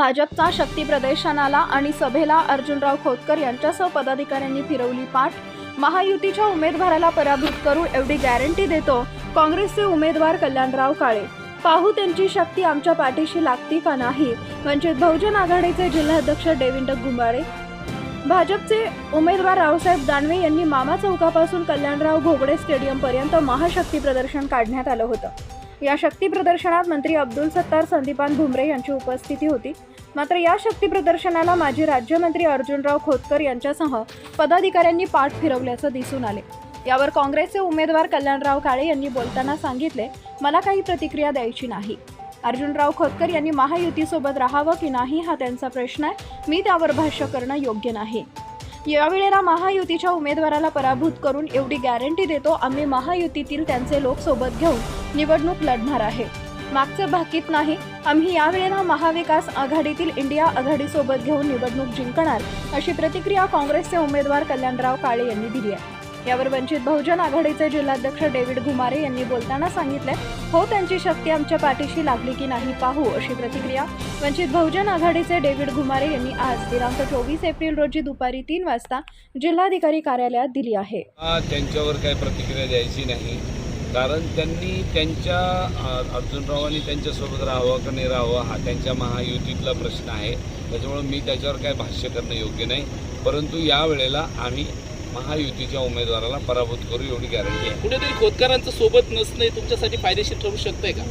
भाजपचा शक्ती प्रदर्शनाला आणि सभेला अर्जुनराव खोतकर यांच्यासह पदाधिकाऱ्यांनी फिरवली पाठ. महायुतीच्या उमेदवाराला पराभूत करू एवढी गॅरंटी देतो काँग्रेसचे उमेदवार कल्याणराव काळे. पाहू त्यांची शक्ती आमच्या पाठीशी लागती का नाही? वंचित बहुजन आघाडीचे जिल्हाध्यक्ष देविंद गुंबाळे भाजपचे उमेदवार रावसाहेब दानवे यांनी मामा चौकापासून कल्याणराव घोगडे स्टेडियमपर्यंत महाशक्ती प्रदर्शन काढण्यात आलं होतं. या शक्ती प्रदर्शनात मंत्री अब्दुल सत्तार संदीपान भुमरे यांची उपस्थिती होती. मात्र या शक्ती प्रदर्शनाला माजी राज्यमंत्री अर्जुनराव खोतकर यांच्यासह पदाधिकाऱ्यांनी पाठ फिरवल्याचं दिसून आले. यावर काँग्रेसचे उमेदवार कल्याणराव काळे यांनी बोलताना सांगितले मला काही प्रतिक्रिया द्यायची नाही. अर्जुनराव खोतकर यांनी महायुतीसोबत राहावं की नाही हा त्यांचा प्रश्न आहे. मी त्यावर भाष्य करणं योग्य नाही. यावेळेला महायुतीच्या उमेदवाराला पराभूत करून एवढी गॅरंटी देतो आम्ही महायुतीतील त्यांचे लोक सोबत घेऊन निवडणूक लढणार आहे. मागचे भाकीत नाही आम्ही यावेळेला महाविकास आघाडीतील इंडिया आघाडीसोबत घेऊन निवडणूक जिंकणार अशी प्रतिक्रिया काँग्रेसचे उमेदवार कल्याणराव काळे यांनी दिली आहे. यावर वंचित बहुजन आघाडीचे जिल्हाध्यक्ष डेव्हिड घुमारे यांनी बोलताना सांगितले हो त्यांची शक्ती आमच्या पाठीशी लागली की नाही पाहू अशी प्रतिक्रिया वंचित बहुजन आघाडीचे डेव्हिड घुमारे यांनी आज दिनांक चोवीस एप्रिल रोजी दुपारी तीन वाजता जिल्हाधिकारी कार्यालयात दिली आहे. त्यांच्यावर काही प्रतिक्रिया द्यायची नाही. कारण त्यांनी त्यांच्या अर्जुनरावांनी त्यांच्यासोबत राहावं का नाही राहावं हा त्यांच्या महायुतीतला प्रश्न आहे. त्याच्यामुळे मी त्याच्यावर काय भाष्य करणं योग्य नाही. परंतु या वेळेला आम्ही महायुतीच्या उमेदवाराला पराभूत करू एवढी गॅरंटी आहे. कुठेतरी खोतकरांचं सोबत नसणं हे तुमच्यासाठी फायदेशीर ठरू शकतंय का?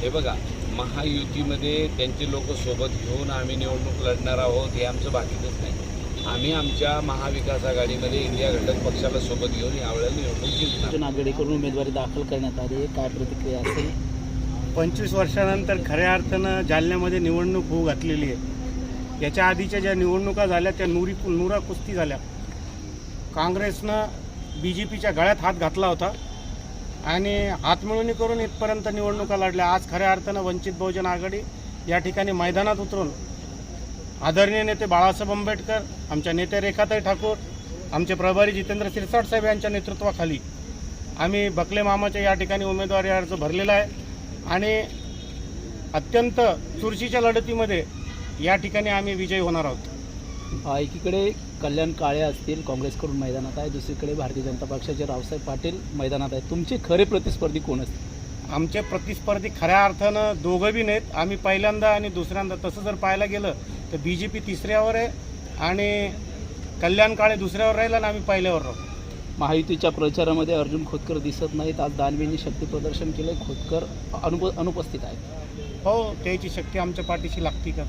हे बघा महायुतीमध्ये त्यांचे लोक सोबत घेऊन आम्ही निवडणूक लढणार आहोत हे आमचं बाकीचंच नाही. आम्ही आमच्या महाविकास आघाडीमध्ये इंडिया घटक पक्षाला सोबत घेऊन यावेळेला निवडणूक जिंकणार. अर्जुन आघाडीकडून उमेदवारी दाखल करण्यात आली आहे. काय प्रतिक्रिया असेल? पंचवीस वर्षानंतर खऱ्या अर्थानं जालन्यामध्ये निवडणूक होऊ घातलेली आहे. याच्या आधीच्या ज्या निवडणुका झाल्या त्या नुरी नुरा कुस्ती झाल्या. काँग्रेसनं बी जे पीच्या गळ्यात हात घातला होता. आणि हातमिळवणी करून इथपर्यंत निवडणुका लढल्या. आज खऱ्या अर्थानं वंचित बहुजन आघाडी या ठिकाणी मैदानात उतरून आदरणीय नेते बाळासाहेब आंबेडकर आमच्या नेते रेखाताई ठाकूर आमचे प्रभारी जितेंद्र सिरसाट साहेब यांच्या नेतृत्वाखाली आम्ही बकले मामाच्या या ठिकाणी उमेदवारी अर्ज भरलेला आहे. आणि अत्यंत चुरशीच्या लढतीमध्ये या ठिकाणी आम्ही विजयी होणार आहोत. एकीकडे कल्याण काळे असतील काँग्रेसकडून मैदानात आहे. दुसरीकडे भारतीय जनता पक्षाचे रावसाहेब पाटील मैदानात आहे तुमचे खरे प्रतिस्पर्धी कोण असतील? आमचे प्रतिस्पर्धी खऱ्या अर्थानं दोघं बी नाहीत. आम्ही पहिल्यांदा आणि दुसऱ्यांदा तसं जर पाहायला गेलं तर बी जे पी तिसऱ्यावर आहे आणि कल्याण काळे दुसऱ्यावर राहील आणि आम्ही पहिल्यावर राहू. महायुतीच्या प्रचारामध्ये अर्जुन खोतकर दिसत नाहीत. आज दानवेंनी शक्ती प्रदर्शन केलंय. खोतकर अनुप अनुपस्थित आहेत. हो त्याची शक्ती आमच्या पाठीशी लागती का?